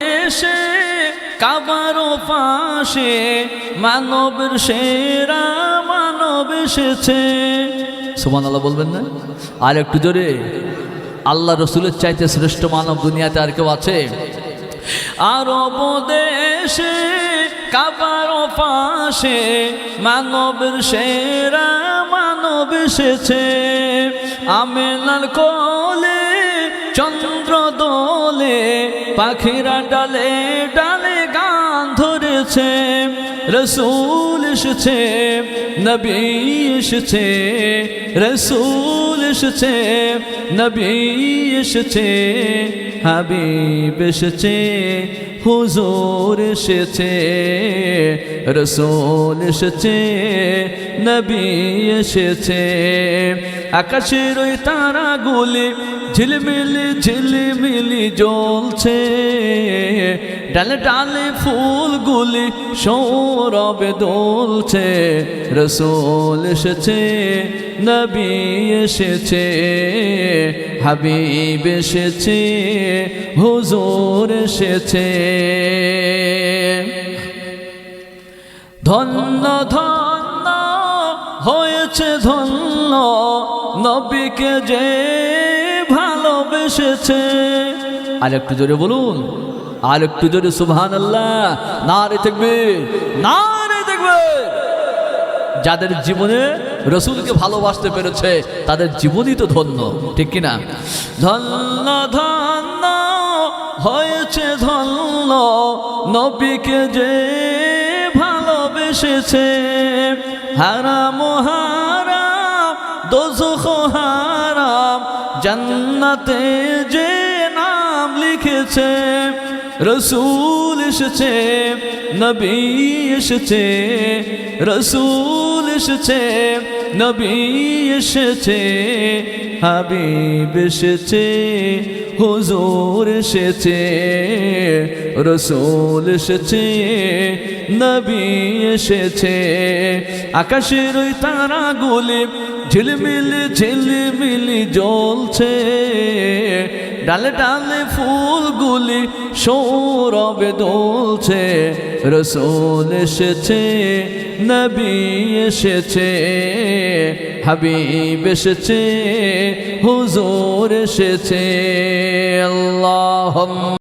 এসে কাবার পাশে মানবের সেরা মানব এসেছে। সুমান আল্লাহ বলবেন না? আর একটু জোরে। আল্লাহ রসুলের চাইতে শ্রেষ্ঠ মানব দুনিয়াতে আর কেউ আছে? আর দেশে কাবার পাশে মানবের সেরা মানব এসেছে। আমেনার কলে চন্দ্র পাখিরা ডালে ডালে গান ধরেছে, রসুল এসেছে, নবী এসেছে, রসুল এসেছে, নবী এসেছে, হাবিব এসেছে হুজুর এসেছে, রসুল এসেছে, নবী এসেছে। আকাশের ওই তারাগুলি ঝিলমিলি ঝিলমিলি জ্বলছে, ডালে ডালে ফুলগুলি সৌরভে দোলছে। রসুল এসেছে, নবী এসেছে, হাবিব এসেছে, হুজুর এসেছে। ধন্য ধন্য হয়েছে ধন্য নবীকে যে ভালোবেসেছে। আর একটু জোরে বলুন, আর একটু জোরে সুবহান আল্লাহ না রে থাকবে না রে থাকবে। যাদের জীবনে রসুলকে ভালোবাসতে পেরেছে, তাদের জীবনই তো ধন্য, ঠিক কিনা? ধন্য ধন্য নবীকে যে ভালোবেসেছে হারাম হারাম দোজখ হারাম, জান্নাতে যে নাম লিখেছে, রসুল এসেছে, নবী এসেছে, রসুল এসেছে, নবী এসেছে, হাবিব এসেছে হুজুর এসেছে, রসুল এসেছে, নবী এসেছে। আকাশের ওই তারাগুলি ঝিলমিলি ঝিলমিলি জ্বলছে। ডালে ডালে ফুলগুলি সৌরভে দোলছে। রসুল এসেছে, নবী এসেছে, হাবিব এসেছে, হুজুর এসেছে। আল্লাহ